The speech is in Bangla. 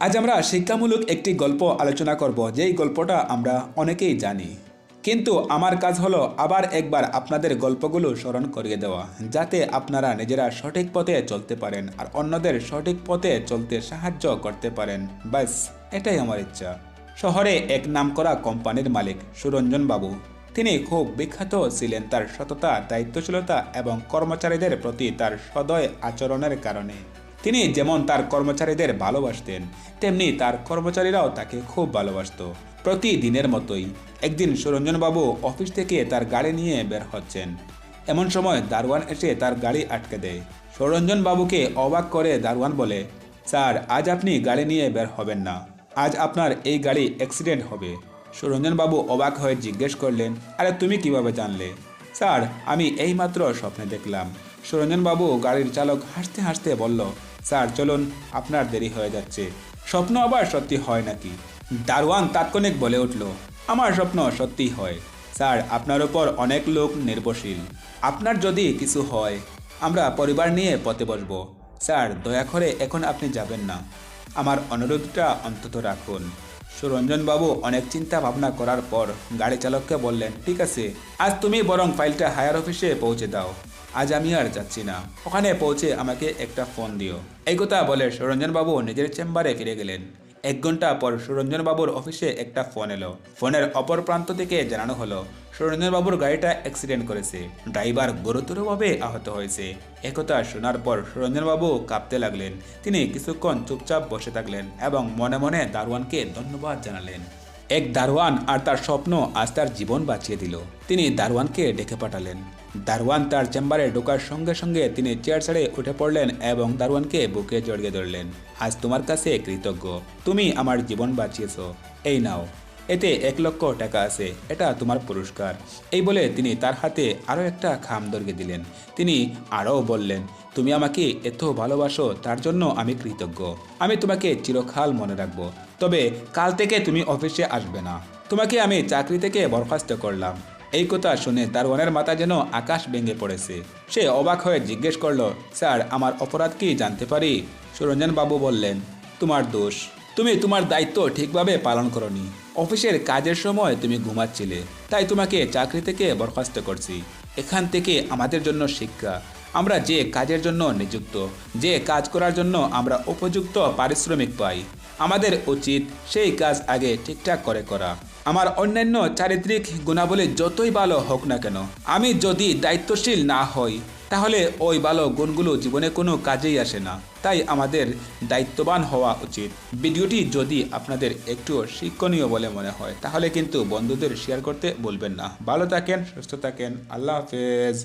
আজ আমরা শিক্ষামূলক একটি গল্প আলোচনা করব, যেই গল্পটা আমরা অনেকেই জানি। কিন্তু আমার কাজ হলো আবার একবার আপনাদের গল্পগুলো স্মরণ করিয়ে দেওয়া, যাতে আপনারা নিজেরা সঠিক পথে চলতে পারেন আর অন্যদের সঠিক পথে চলতে সাহায্য করতে পারেন। ব্যাস, এটাই আমার ইচ্ছা। শহরে এক নামকরা কোম্পানির মালিক, সুরঞ্জন বাবু, তিনি খুব বিখ্যাত ছিলেন তার সততা, দায়িত্বশীলতা এবং কর্মচারীদের প্রতি তার সদয় আচরণের কারণে। তিনি যেমন তার কর্মচারীদের ভালোবাসতেন, তেমনি তার কর্মচারীরাও তাকে খুব ভালোবাসত। প্রতিদিনের মতোই একদিন সুরঞ্জনবাবু অফিস থেকে তার গাড়ি নিয়ে বের হচ্ছেন। এমন সময় দারোয়ান এসে তার গাড়ি আটকে দেয়। সরঞ্জন বাবুকে অবাক করে দারোয়ান বলে, স্যার, আজ আপনি গাড়ি নিয়ে বের হবেন না। আজ আপনার এই গাড়ি অ্যাক্সিডেন্ট হবে। সুরঞ্জনবাবু অবাক হয়ে জিজ্ঞেস করলেন, আরে, তুমি কীভাবে জানলে? স্যার, আমি এইমাত্র স্বপ্নে দেখলাম। সুরঞ্জনবাবু গাড়ির চালক হাসতে হাসতে বলল স্যার চলুন, আপনার দেরি হয়ে যাচ্ছে। স্বপ্ন আবার সত্যি হয় নাকি? দারোয়ান তাৎক্ষণিক বলে উঠল, আমার স্বপ্ন সত্যি হয়। স্যার, আপনার উপর অনেক লোক নির্ভরশীল। আপনার যদি কিছু হয়, আমরা পরিবার নিয়ে পথে বসবো। স্যার, দয়া করে এখন আপনি যাবেন না। আমার অনুরোধটা অন্তত রাখুন। সুরঞ্জনবাবু অনেক চিন্তা ভাবনা করার পর গাড়ি চালককে বললেন, ঠিক আছে, আজ তুমি বরং ফাইলটা হায়ার অফিসে পৌঁছে দাও। আজ আমি আর যাচ্ছি না। ওখানে পৌঁছে আমাকে একটা ফোন দিও। এই কথা বলে সুরঞ্জনবাবু নিজের চেম্বারে ফিরে গেলেন। এক ঘণ্টা পর সুরঞ্জনবাবুর অফিসে একটা ফোন এলো। ফোনের অপর প্রান্ত থেকে জানানো হলো, সুরঞ্জনবাবুর গাড়িটা অ্যাক্সিডেন্ট করেছে। ড্রাইভার গুরুতরভাবে আহত হয়েছে। একথা শোনার পর সুরঞ্জনবাবু কাঁপতে লাগলেন। তিনি কিছুক্ষণ চুপচাপ বসে থাকলেন এবং মনে মনে দারোয়ানকে ধন্যবাদ জানালেন। এক দারোয়ান আর তার স্বপ্ন আজ তার জীবন বাঁচিয়ে দিল। তিনি দারোয়ানকে ডেকে পাঠালেন। দারোয়ান তার চেম্বারে ঢোকার সঙ্গে সঙ্গে তিনি চেয়ার ছেড়ে উঠে পড়লেন এবং দারোয়ানকে বুকে জড়িয়ে ধরলেন। আজ তোমার কাছে কৃতজ্ঞ। তুমি আমার জীবন বাঁচিয়েছ। এই নাও। এতে এক লক্ষ টাকা আছে। এটা তোমার পুরস্কার। এই বলে তিনি তার হাতে আরও একটা খাম দর্গে দিলেন। তিনি আরও বললেন, তুমি আমাকে এত ভালোবাসো, তার জন্য আমি কৃতজ্ঞ। আমি তোমাকে চিরকাল মনে রাখব। তবে কাল থেকে তুমি অফিসে আসবে না। তোমাকে আমি চাকরি থেকে বরখাস্ত করলাম। এই কথা শুনে তার দারোয়ানের মাথা যেন আকাশ ভেঙে পড়েছে। সে অবাক হয়ে জিজ্ঞেস করল, স্যার, আমার অপরাধ কি জানতে পারি? সুরঞ্জন বাবু বললেন, তোমার দোষ। তুমি তোমার দায়িত্ব ঠিকভাবে পালন করনি। অফিসের কাজের সময় তুমি ঘুমাচ্ছিলে, তাই তোমাকে চাকরি থেকে বরখাস্ত করছি। এখান থেকে আমাদের জন্য শিক্ষা। আমরা যে কাজের জন্য নিযুক্ত, যে কাজ করার জন্য আমরা উপযুক্ত পারিশ্রমিক পাই আমাদের উচিত সেই কাজ আগে ঠিকঠাক করে করা। আমার অন্যান্য চারিত্রিক গুণাবলী যতই ভালো হোক না কেন, আমি যদি দায়িত্বশীল না হই, তাহলে ওই ভালো গুণগুলো জীবনে কোনো কাজেই আসে না। তাই আমাদের দায়িত্ববান হওয়া উচিত। ভিডিওটি যদি আপনাদের একটু শিক্ষণীয় বলে মনে হয়, তাহলে কিন্তু বন্ধুদের শেয়ার করতে বলবেন না। ভালো থাকেন, সুস্থ থাকেন। আল্লাহ হাফেজ।